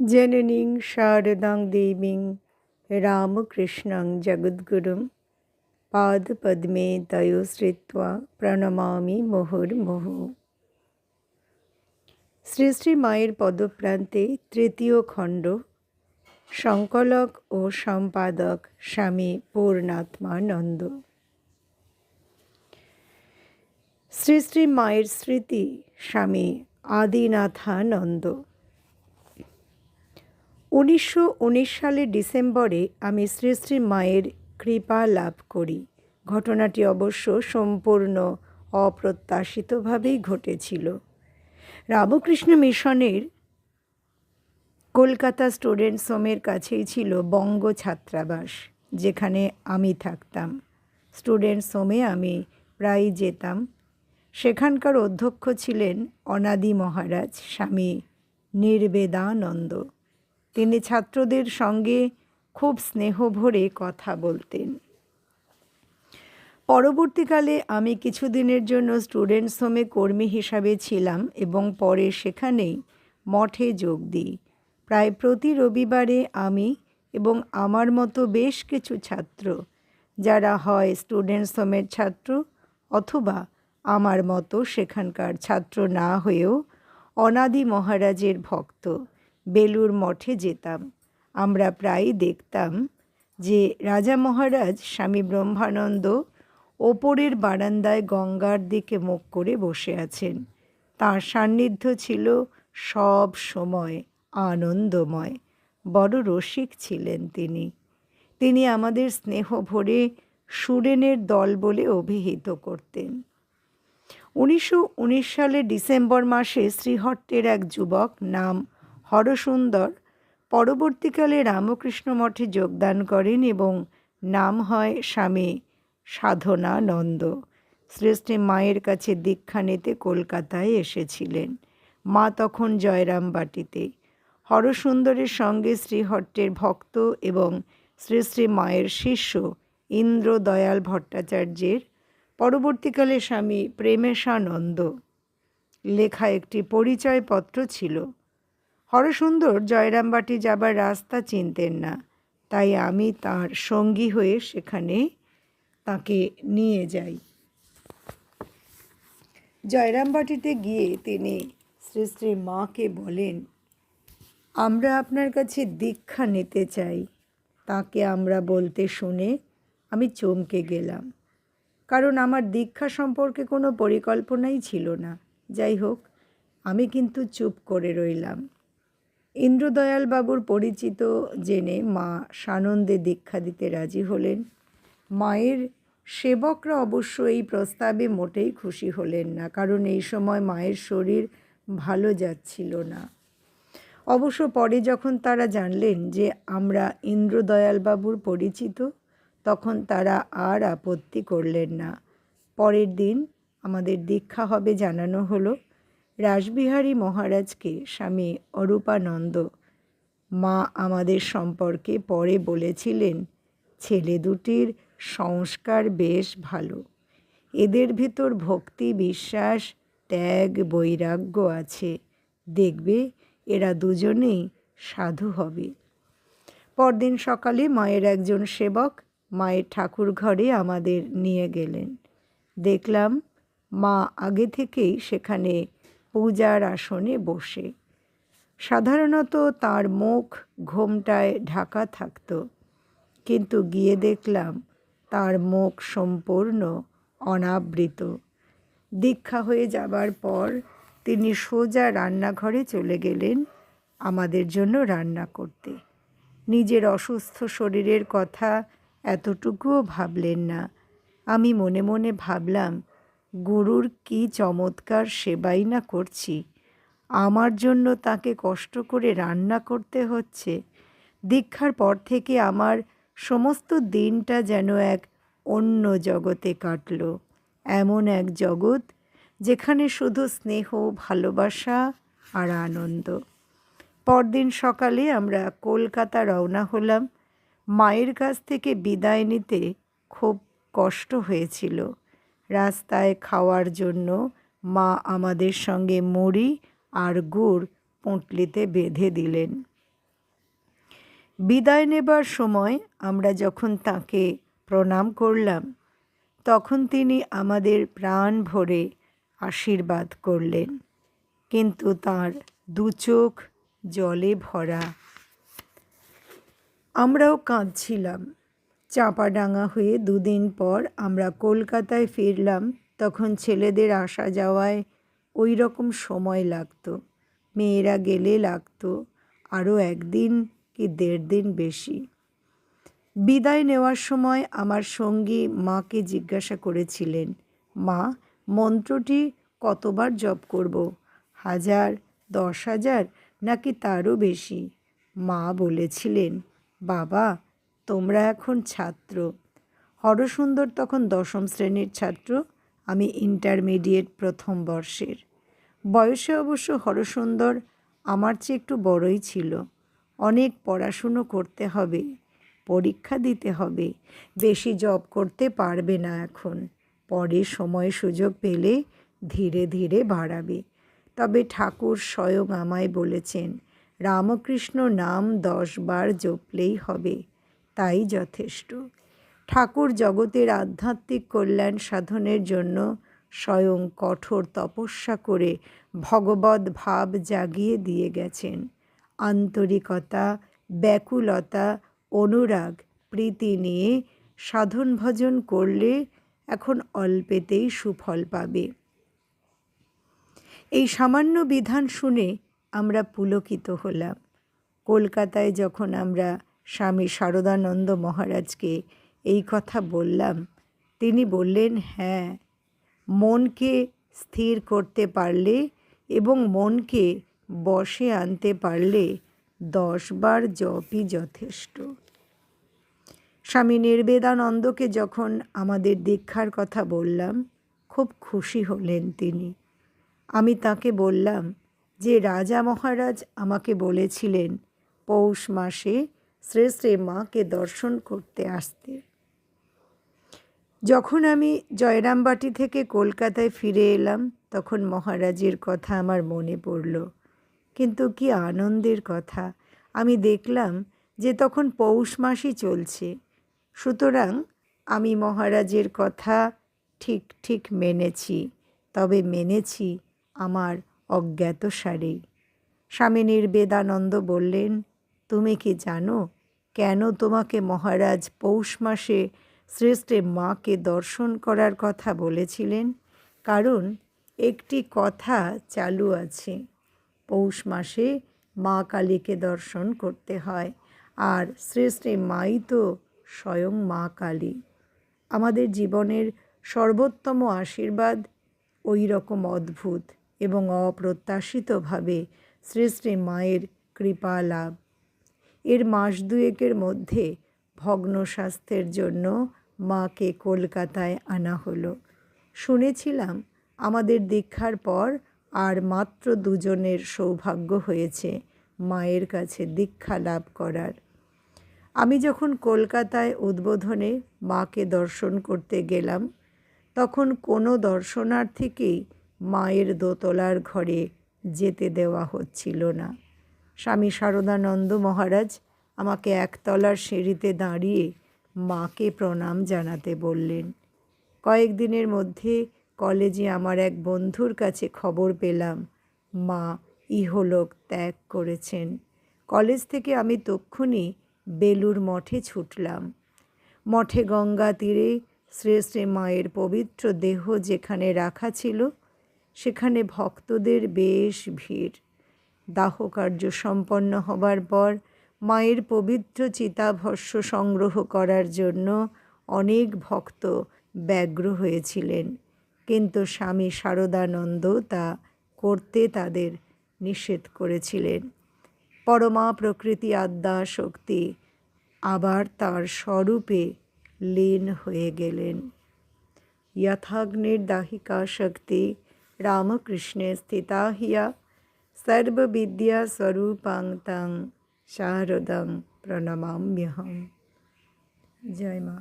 জননীং শারদাং দেবীং রামকৃষ্ণং জগদ্গুরুম পাদপদ্মে তয়োশ্রিত্বা প্রণমামি মুহুর্মুহু শ্রী শ্রী মায়ের পদপ্রান্তে তৃতীয় খণ্ড, সংকলক ও সম্পাদক স্বামী পূর্ণাত্মানন্দ শ্রী শ্রী মায়ের স্মৃতি স্বামী আদিনাথানন্দ উনিশশো উনিশ সালের ডিসেম্বরে আমি শ্রী শ্রী মায়ের কৃপা লাভ করি। ঘটনাটি অবশ্য সম্পূর্ণ অপ্রত্যাশিতভাবেই ঘটেছিল। রামকৃষ্ণ মিশনের কলকাতা স্টুডেন্টস হোমের কাছেই ছিল বঙ্গ ছাত্রাবাস, যেখানে আমি থাকতাম। স্টুডেন্টস হোমে আমি প্রায়ই যেতাম। সেখানকার অধ্যক্ষ ছিলেন অনাদি মহারাজ স্বামী নির্বেদানন্দ। তিনি ছাত্রদের সঙ্গে খুব স্নেহ ভরে কথা বলতেন। পরবর্তীকালে আমি কিছুদিনের জন্য স্টুডেন্টস হোমে কর্মী হিসাবে ছিলাম এবং পরে সেখানেই মঠে যোগ দিই। প্রায় প্রতি রবিবারে আমি এবং আমার মতো বেশ কিছু ছাত্র, যারা হয় স্টুডেন্টস হোমের ছাত্র অথবা আমার মতো সেখানকার ছাত্র না হয়েও অনাদি মহারাজের ভক্ত বেলুর মঠে যেতাম। আমরা প্রায়ই দেখতাম যে রাজা মহারাজ স্বামী ব্রহ্মানন্দ ওপরের বারান্দায় গঙ্গার দিকে মুখ করে বসে আছেন। তাঁর সান্নিধ্য ছিল সব সময় আনন্দময়, বড় রসিক ছিলেন তিনি। তিনি আমাদের স্নেহ ভরে সুরেনের দল বলে অভিহিত করতেন। উনিশশো উনিশ সালের ডিসেম্বর মাসে শ্রীহট্টের এক যুবক নাম হরসুন্দর। পরবর্তীকালে রামকৃষ্ণ মঠে যোগদান করেন এবং নাম হয় স্বামী সাধনানন্দ। শ্রেষ্ঠী মায়ের কাছে দীক্ষা নিতে কলকাতায় এসেছিলেন। মা তখন জয়রাম জয়রামবাটিতে হরসুন্দরের সঙ্গে শ্রীহট্টের ভক্ত এবং শ্রী শ্রী মায়ের শিষ্য ইন্দ্র দয়াল ভট্টাচার্যের পরবর্তীকালে স্বামী প্রেমেশানন্দ। লেখা একটি পরিচয়পত্র ছিল। হরসুন্দর জয়রামবাটি যাবার রাস্তা চিনতেন না। তাই আমি তার সঙ্গী হয়ে সেখানে তাকে নিয়ে যাই। জয়রামবাটিতে গিয়ে তিনি শ্রী শ্রী মাকে বলেন, আমরা আপনার কাছে দীক্ষা নিতে চাই। তাকে আমরা বলতে শুনে আমি চমকে গেলাম। কারণ আমার দীক্ষা সম্পর্কে কোনো পরিকল্পনাই ছিল না। যাই হোক, আমি কিন্তু চুপ করে রইলাম। ইন্দ্রদয়াল বাবুর পরিচিত জেনে মা সানন্দে দীক্ষা দিতে রাজি হলেন। মায়ের সেবকরা অবশ্য এই প্রস্তাবে মোটেই খুশি হলেন না, কারণ এই সময় মায়ের শরীর ভালো যাচ্ছিল না। অবশ্য পরে যখন তারা জানলেন যে আমরা ইন্দ্রদয়ালবাবুর পরিচিত, তখন তারা আর আপত্তি করলেন না। পরের দিন আমাদের দীক্ষা হবে জানানো হলো। রাসবিহারী মহারাজকে স্বামী অরূপানন্দ। মা আমাদের সম্পর্কে পরে বলেছিলেন, ছেলে দুটির সংস্কার বেশ ভালো। এদের ভিতর ভক্তি, বিশ্বাস, ত্যাগ, বৈরাগ্য আছে। দেখবে, এরা দুজনেই সাধু হবে। পরদিন সকালে মায়ের একজন সেবক মায়ের ঠাকুর ঘরে আমাদের নিয়ে গেলেন। দেখলাম, মা আগে থেকেই সেখানে পূজার আসনে বসে। সাধারণত তার মুখ ঘোমটায় ঢাকা থাকত, কিন্তু গিয়ে দেখলাম তার মুখ সম্পূর্ণ অনাবৃত। দীক্ষা হয়ে যাবার পর তিনি সোজা রান্নাঘরে চলে গেলেন আমাদের জন্য রান্না করতে। নিজের অসুস্থ শরীরের কথা এতটুকুও ভাবলেন না। আমি মনে মনে ভাবলাম গুরুর কি চমৎকার সেবাই না করছি? আমার জন্য তাকে কষ্ট করে রান্না করতে হচ্ছে। দীক্ষার পর থেকে আমার সমস্ত দিনটা যেন এক অন্য জগতে কাটল। এমন এক জগৎ যেখানে শুধু স্নেহ, ভালোবাসা আর আনন্দ। পরদিন সকালে আমরা কলকাতা রওনা হলাম। মায়ের কাছ থেকে বিদায় নিতে খুব কষ্ট হয়েছিল। রাস্তায় খাওয়ার জন্য মা আমাদের সঙ্গে মুড়ি আর গুড় পুঁটলিতে বেঁধে দিলেন। বিদায় নেবার সময় আমরা যখন তাকে প্রণাম করলাম, তখন তিনি আমাদের প্রাণ ভরে আশীর্বাদ করলেন। কিন্তু তার দু চোখ জলে ভরা। আমরাও কাঁদছিলাম। চাঁপাডাঙ্গা হয়ে দুদিন পর আমরা কলকাতায় ফিরলাম, তখন ছেলেদের আসা যাওয়ায় ওই রকম সময় লাগতো। মেয়েরা গেলে লাগতো আরও একদিন কি দেড় দিন বেশি। বিদায় নেওয়ার সময় আমার সঙ্গী মাকে জিজ্ঞাসা করেছিলেন, মা, মন্ত্রটি কতবার জপ করব? হাজার, দশ হাজার নাকি তারও বেশি? মা বলেছিলেন, বাবা তোমরা এখন ছাত্র। হরসুন্দর তখন দশম শ্রেণির ছাত্র, আমি ইন্টারমিডিয়েট প্রথম বর্ষের। বয়সে অবশ্য হরসুন্দর আমার চেয়ে একটু বড়ই ছিল। অনেক পড়াশুনো করতে হবে, পরীক্ষা দিতে হবে, বেশি জব করতে পারবে না এখন। পরে সময় সুযোগ পেলে ধীরে ধীরে বাড়াবে। তবে ঠাকুর স্বয়ং আমায় বলেছেন, রামকৃষ্ণ নাম দশ বার জপলেই হবে। তাই যথেষ্ট। ঠাকুর জগতের আধ্যাত্মিক কল্যাণ সাধনের জন্য স্বয়ং কঠোর তপস্যা করে ভগবত ভাব জাগিয়ে দিয়ে গেছেন। আন্তরিকতা, ব্যাকুলতা, অনুরাগ, প্রীতি নিয়ে সাধন ভজন করলে এখন অল্পেতেই সুফল পাবে। এই সামান্য বিধান শুনে আমরা পুলকিত হলাম। কলকাতায় যখন আমরা স্বামী শারদানন্দ মহারাজকে এই কথা বললাম। তিনি বললেন হ্যাঁ মনকে স্থির করতে পারলে এবং মনকে বসে আনতে পারলে দশবার জপই যথেষ্ট। স্বামী নির্বেদানন্দকে যখন আমাদের দীক্ষার কথা বললাম, খুব খুশি হলেন তিনি। আমি তাকে বললাম যে, রাজা মহারাজ আমাকে বলেছিলেন, পৌষ মাসে শ্রী শ্রী মাকে দর্শন করতে আসতে। যখন আমি জয়রামবাটি থেকে কলকাতায় ফিরে এলাম, তখন মহারাজের কথা আমার মনে পড়ল। কিন্তু কি আনন্দের কথা, আমি দেখলাম যে তখন পৌষ মাসই চলছে। সুতরাং আমি মহারাজের কথা ঠিক ঠিক মেনেছি, তবে মেনেছি আমার অজ্ঞাত সারেই স্বামী নির্বেদানন্দ বললেন, তুমি কি জানো কেন তোমাকে মহারাজ পৌষ মাসে শ্রেষ্ঠ মাকে দর্শন করার কথা বলেছিলেন? কারণ একটি কথা চালু আছে। পৌষ মাসে মা কালীকে দর্শন করতে হয়, আর শ্রেষ্ঠ মাই তো স্বয়ং মা কালী। আমাদের জীবনের সর্বোত্তম আশীর্বাদ ওই রকম অদ্ভুত এবং অপ্রত্যাশিতভাবে শ্রেষ্ঠ মায়ের কৃপা লাভ। এর মাস দুয়েকের মধ্যে ভগ্ন স্বাস্থ্যের জন্য মাকে কলকাতায় আনা হলো। শুনেছিলাম আমাদের দীক্ষার পর আর মাত্র দুজনের সৌভাগ্য হয়েছে মায়ের কাছে দীক্ষা লাভ করার। আমি যখন কলকাতায় উদ্বোধনে মাকে দর্শন করতে গেলাম, তখন কোনো দর্শনার্থীকেই মায়ের দোতলার ঘরে যেতে দেওয়া হচ্ছিল না। স্বামী শারদানন্দ মহারাজ আমাকে একতলার সিঁড়িতে দাঁড়িয়ে মাকে প্রণাম জানাতে বললেন। কয়েকদিনের মধ্যে কলেজে আমার এক বন্ধুর কাছে খবর পেলাম, মা ইহলোক ত্যাগ করেছেন। কলেজ থেকে আমি তক্ষুনি বেলুর মঠে ছুটলাম। মঠে গঙ্গা তীরে শ্রী শ্রী মায়ের পবিত্র দেহ যেখানে রাখা ছিল, সেখানে ভক্তদের বেশ ভিড়। দাহকার্য সম্পন্ন হবার পর মায়ের পবিত্র চিতাভস্য সংগ্রহ করার জন্য অনেক ভক্ত ব্যগ্র হয়েছিলেন। কিন্তু স্বামী শারদানন্দ তা করতে তাদের নিষেধ করেছিলেন। পরমা প্রকৃতি আদ্যা শক্তি আবার তার স্বরূপে লীন হয়ে গেলেন। যথাগ্নির দাহিকা শক্তি রামকৃষ্ণে স্থিতা হিয়া সর্ববিদ্যা স্বরূপাং তং শারদং প্রণমাম্যহম জয় মা